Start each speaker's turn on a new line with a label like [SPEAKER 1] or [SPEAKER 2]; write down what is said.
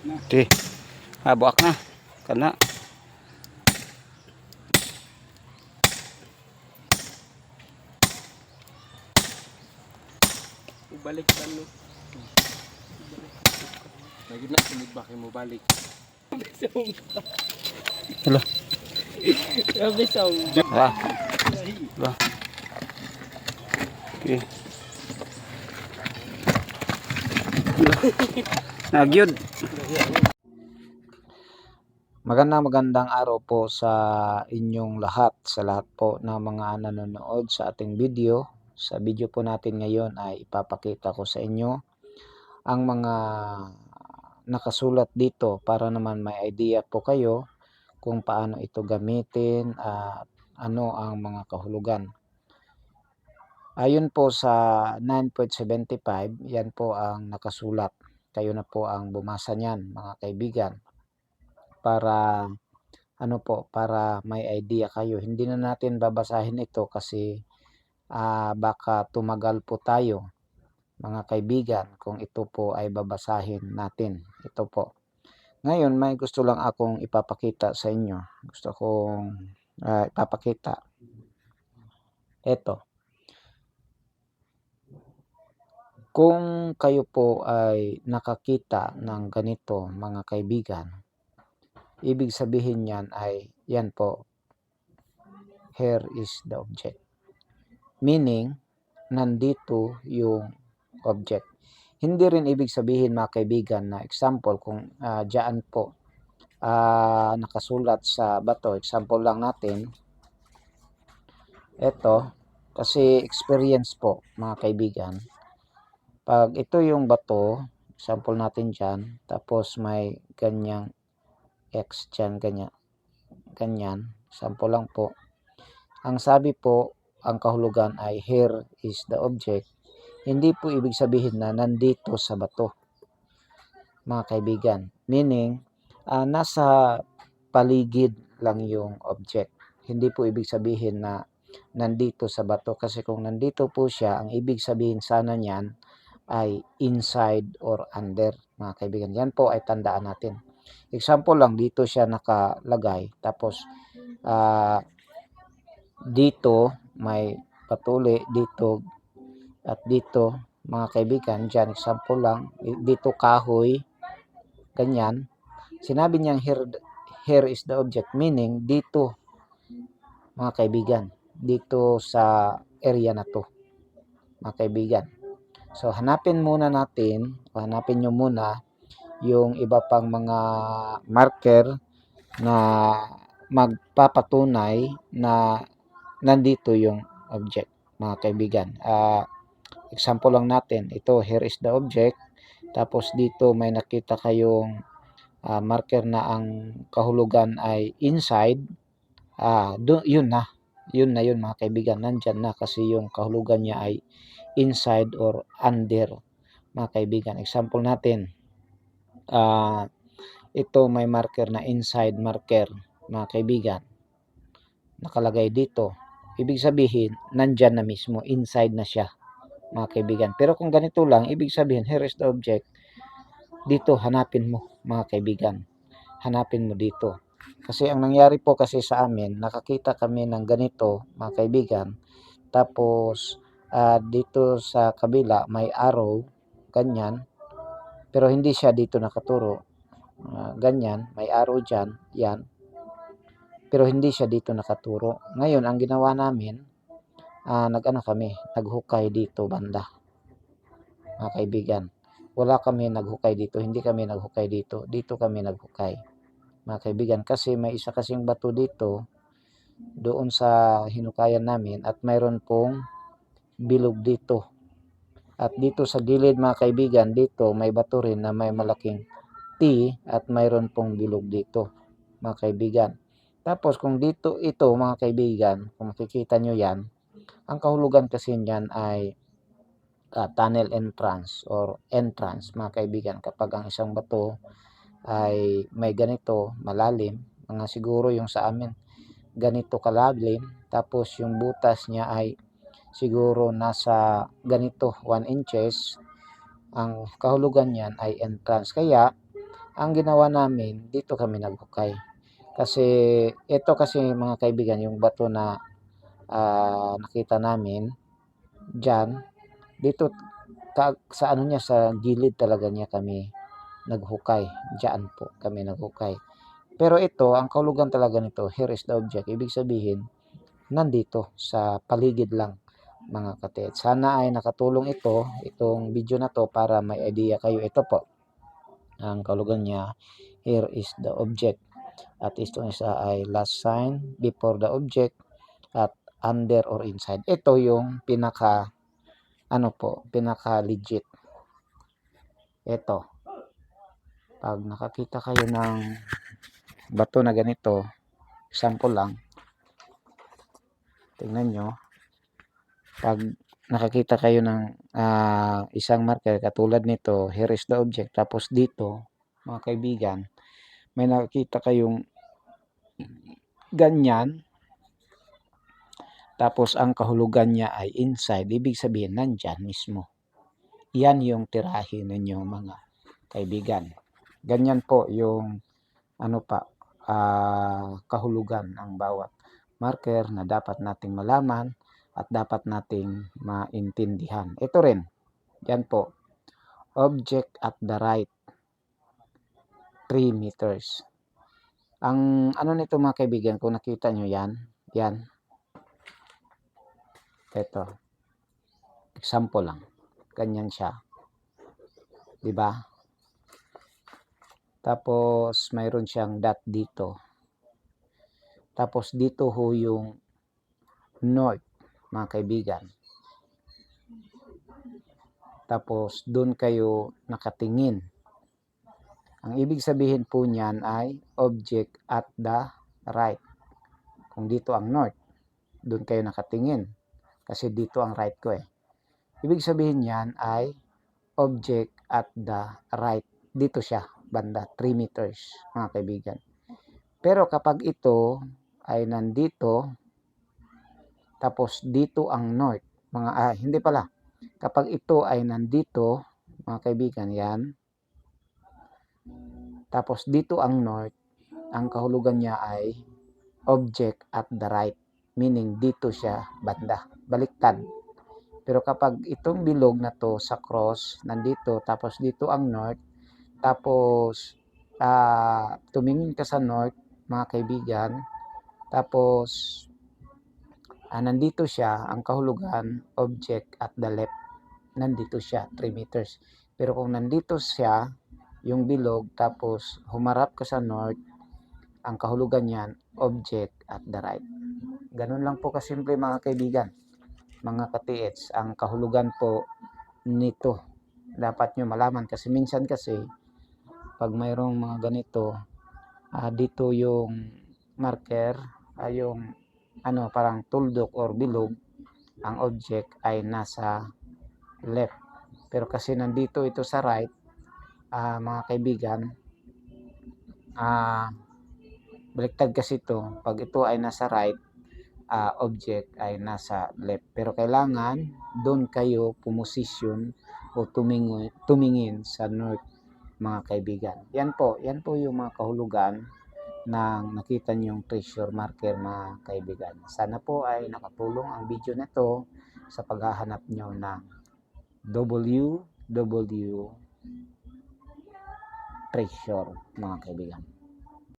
[SPEAKER 1] Ti. Ah, buak na. Kana.
[SPEAKER 2] Balik ba no? Lagi na sunod ba mo balik?
[SPEAKER 1] Hala.
[SPEAKER 2] Grabe sound.
[SPEAKER 1] Ah. Ba. Okay. Nagyod. Magandang magandang araw po sa inyong lahat, sa lahat po ng mga nanonood sa ating video. Sa video po natin ngayon ay ipapakita ko sa inyo ang mga nakasulat dito para naman may idea po kayo kung paano ito gamitin at ano ang mga kahulugan. Ayon po sa 9.75, yan po ang nakasulat. Kayo na po ang bumasa niyan, mga kaibigan. Para ano po, para may idea kayo. Hindi na natin babasahin ito kasi ah, baka tumagal po tayo, mga kaibigan, kung ito po ay babasahin natin. Ito po. Ngayon, may gusto lang akong ipapakita sa inyo. Gusto kong ah, ipapakita. Ito. Kung kayo po ay nakakita ng ganito, mga kaibigan, ibig sabihin yan ay, yan po, here is the object. Meaning, nandito yung object. Hindi rin ibig sabihin mga kaibigan na example kung uh, dyan po ah, nakasulat sa bato, example lang natin, ito, kasi experience po mga kaibigan, pag ito yung bato, example natin dyan, tapos may ganyang x dyan, ganyan, ganyan, sample lang po. Ang sabi po, ang kahulugan ay here is the object. Hindi po ibig sabihin na nandito sa bato, mga kaibigan. Meaning, ah, nasa paligid lang yung object. Hindi po ibig sabihin na nandito sa bato kasi kung nandito po siya, ang ibig sabihin sana niyan ay inside or under mga kaibigan. Yan po ay tandaan natin. Example lang, dito siya nakalagay. Tapos, ah, dito may patuli, dito at dito mga kaibigan, dyan example lang, dito kahoy, ganyan. Sinabi niyang here, here is the object, meaning dito mga kaibigan, dito sa area na to mga kaibigan. So, hanapin muna natin, hanapin nyo muna yung iba pang mga marker na magpapatunay na nandito yung object, mga kaibigan. Uh, example lang natin, ito, here is the object. Tapos dito may nakita kayong uh, marker na ang kahulugan ay inside. Uh, yun na. Yun na yun mga kaibigan. Nandyan na kasi yung kahulugan niya ay inside or under mga kaibigan. Example natin, uh, ito may marker na inside marker mga kaibigan. Nakalagay dito. Ibig sabihin, nandyan na mismo, inside na siya mga kaibigan. Pero kung ganito lang, ibig sabihin, here is the object. Dito, hanapin mo mga kaibigan. Hanapin mo dito. Kasi ang nangyari po kasi sa amin, nakakita kami ng ganito mga kaibigan. Tapos, uh, dito sa kabila may arrow ganyan. Pero hindi siya dito nakaturo. Uh, ganyan may arrow dyan yan. Pero hindi siya dito nakaturo. Ngayon ang ginawa namin uh, nag-ano kami naghukay dito banda. Mga kaibigan wala kami naghukay dito hindi kami naghukay dito dito kami naghukay mga kaibigan kasi may isa kasing bato dito doon sa hinukayan namin at mayroon pong bilog dito. At dito sa gilid mga kaibigan, dito may bato rin na may malaking T at mayroon pong bilog dito mga kaibigan. Tapos kung dito ito mga kaibigan, kung makikita nyo yan, ang kahulugan kasi niyan ay uh, tunnel entrance or entrance mga kaibigan. Kapag ang isang bato ay may ganito malalim, mga siguro yung sa amin ganito kalalim, tapos yung butas niya ay siguro nasa ganito 1 inches. Ang kahulugan niyan ay entrance. Kaya ang ginawa namin, dito kami naghukay. Kasi ito kasi mga kaibigan, yung bato na ah, nakita namin diyan, dito ka, sa ano niya sa gilid talaga niya kami naghukay. Diyan po kami naghukay. Pero ito, ang kahulugan talaga nito, here is the object. Ibig sabihin, nandito sa paligid lang mga katet. Sana ay nakatulong ito, itong video na to para may idea kayo. Ito po, ang kahulugan niya, here is the object. At ito isa ay last sign before the object at under or inside. Ito yung pinaka ano po, pinaka legit. Ito. Pag nakakita kayo ng bato na ganito, example lang, tingnan nyo, pag nakakita kayo ng ah, isang marker katulad nito, here is the object, tapos dito, mga kaibigan, may nakikita kayong ganyan, tapos ang kahulugan niya ay inside, ibig sabihin nandyan mismo. Yan yung tirahin ninyo mga kaibigan. Ganyan po yung ano pa, ah, kahulugan ng bawat marker na dapat nating malaman at dapat nating maintindihan. Ito rin, yan po, object at the right 3 meters. Ang ano nito mga kaibigan, kung nakita nyo yan, yan, ito, example lang, ganyan siya. 'Di ba? Tapos mayroon siyang dot dito. Tapos dito ho yung north, mga kaibigan. Tapos doon kayo nakatingin. Ang ibig sabihin po niyan ay object at the right. Kung dito ang north, doon kayo nakatingin. Kasi dito ang right ko eh. Ibig sabihin niyan ay object at the right. Dito siya, banda, 3 meters, mga kaibigan. Pero kapag ito ay nandito, tapos dito ang north, mga, ah, hindi pala, kapag ito ay nandito, mga kaibigan, yan, tapos dito ang north, ang kahulugan niya ay object at the right, meaning dito siya banda, baliktad. Pero kapag itong bilog na to sa cross, nandito, tapos dito ang north, tapos ah, tumingin ka sa north, mga kaibigan, tapos ah, nandito siya, ang kahulugan, object at the left, nandito siya, 3 meters. Pero kung nandito siya, yung bilog, tapos humarap ka sa north, ang kahulugan niyan, object at the right. Ganun lang po kasimple mga kaibigan, mga ka-TH. Ang kahulugan po nito, dapat nyo malaman kasi minsan kasi, pag mayroong mga ganito, ah, dito yung marker, ay yung ano, parang tuldok or bilog, ang object ay nasa left. Pero kasi nandito ito sa right, ah, mga kaibigan, ah, baliktad kasi ito. Pag ito ay nasa right, ah, object ay nasa left. Pero kailangan doon kayo pumosisyon o tumingin, tumingin sa north, mga kaibigan. Yan po, yan po yung mga kahulugan ng nakita niyong treasure marker mga kaibigan. Sana po ay nakatulong ang video na to sa paghahanap nyo ng WW treasure mga kaibigan.